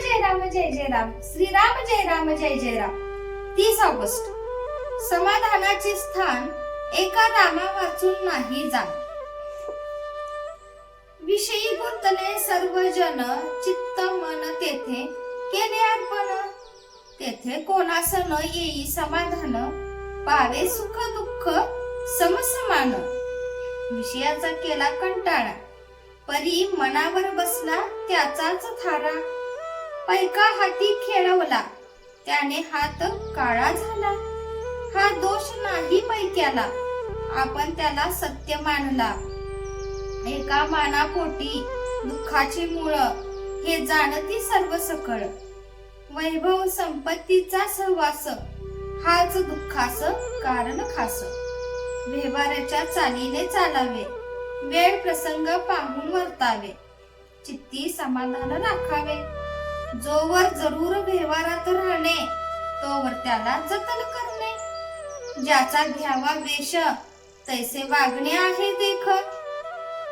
जय राम जय जय राम. श्रीराम जय राम जय जय राम. तीस ऑगस्ट. समाधानाचे स्थान एका रामा वाचून नाही जाण विषयी गुंतले सर्वजन चित्त मन तेथे केले अर्पण. तेथे कोणास न येई समाधान. पावे सुख दुःख समसमान. विषयाचा केला कंटाळा. परी मनावर बसला त्याचाच थारा. पैका हाती खेळवला. त्याने हात काळा झाला. हा दोष नाही पैक्याला. आपण त्याला सत्य मानला. एका मानापोटी दुःखाचे मूळ हे जाणती सर्व सकळ. वैभव संपत्तीचा सहवास हाच दुःखास कारण खास. व्यवहाराच्या चालीने चालावे. वेळ प्रसंग पाहून वर्तावे. चित्ती समाधान राखावे. जोवर जरूर व्यवहारात राहणे तोवर त्याला जतन करणे. ज्याचा घ्यावा वेश तैसे वागणे आहे देख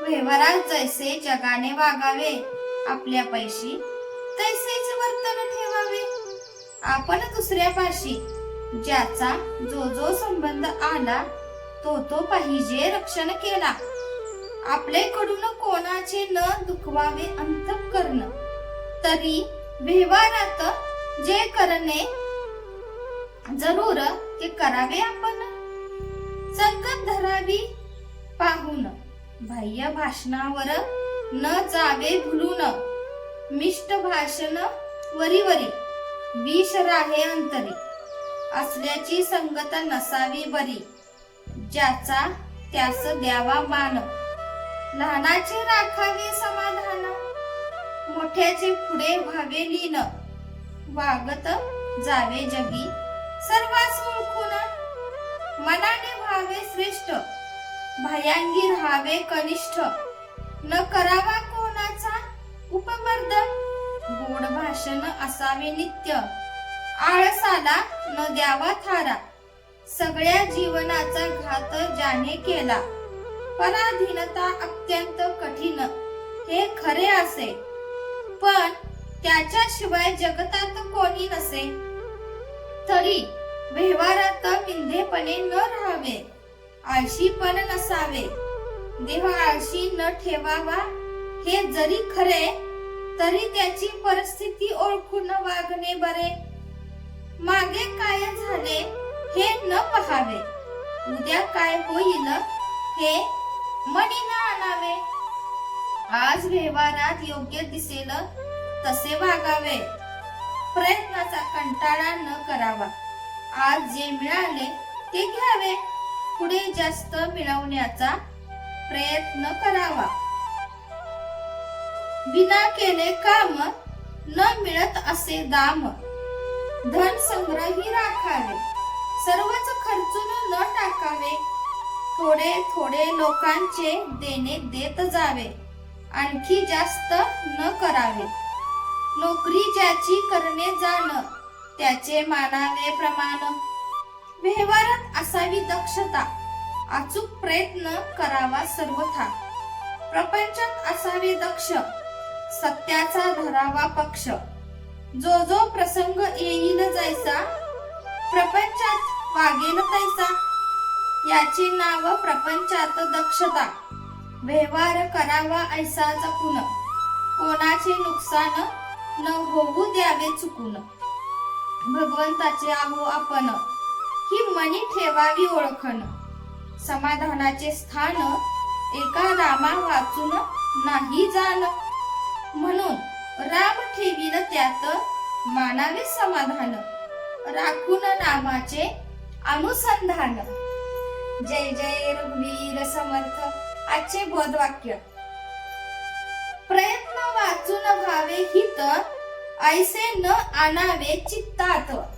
व्यवहारात जैसे जगाने वागावे आपल्या पैशी तैसेच वर्तन ठेवावे. आपण दुसऱ्यापाशी ज्याचा जो जो संबंध आला तो तो पाहिजे रक्षण केला. आपल्याकडून कोणाचे न दुखवावे अंतःकरण तरी व्यवहारात जे करणे जरूर ते करावे आपण. संगत धरावी पाहून बाह्य भाषणावर न जावे भुलून मिष्ट भाषण वरी वरी विष राहे अंतरी असल्याची संगत नसावी बरी ज्याचा त्यास द्यावा मान. लहानाचे राखावे समाधान. मोठ्याचे पुढे व्हावे लीन. वागत जावे जगी. सर्वांस ओळखून मनाने व्हावे श्रेष्ठ. भयांगी राहावे कनिष्ठ. न करावा कोणाचा उपमर्द. गोड भाषण असावे नित्य. आळसाला न द्यावा थारा. सगळ्या जीवनाचा घात ज्याने केला. पराधीनता अत्यंत कठीण. हे खरे असे. पण त्याच्याशिवाय जगतात कोणी नसे. तरी व्यवहारात मिंधेपणे न राहावे आळशीपण नसावे. देह आळशी न ठेवावा हे जरी खरे तरी त्याची परिस्थिती ओळखून वागणे बरे. मागे काय झाले हे न पहावे. उद्या काय होईल हे मनी न आणावे. आज व्यवहारात योग्य दिसेल तसे वागावे. प्रयत्नाचा कंटाळा न करावा. आज जे मिळाले ते घ्यावे. पुढे जास्त मिळवण्याचा प्रयत्न करावा. विना केले काम न मिळत असे दाम. धन संग्रही राखावे. सर्वच खर्चून न टाकावे. थोडे थोडे लोकांचे देणे देत जावे. आणखी जास्त न करावे. नोकरी ज्याची करणे जाण त्याचे मानावे प्रमाण. व्यवहारात असावी दक्षता अचूक प्रयत्न करावा सर्वथा. प्रपंचात असावे दक्ष सत्याचा धरावा पक्ष. जो जो प्रसंग येईल जायचा प्रपंचात वागेल तैसा. याचे नाव प्रपंचात दक्षता. व्यवहार करावा ऐसा जपून. कोणाचे नुकसान न होऊ द्यावे चुकून. भगवंताचे आहो आपण ही मनी ठेवावी ओळखण समाधानाचे स्थान एका रामा वाचून नाही जाण. म्हणून राम ठेवील त्यात मानावे समाधान. राखून नामाचे अनुसंधान. जय जय रघुवीर समर्थ. आजचे बोधवाक्य. प्रयत्न वाचून व्हावे हित ऐसे न आणावे चित्तात.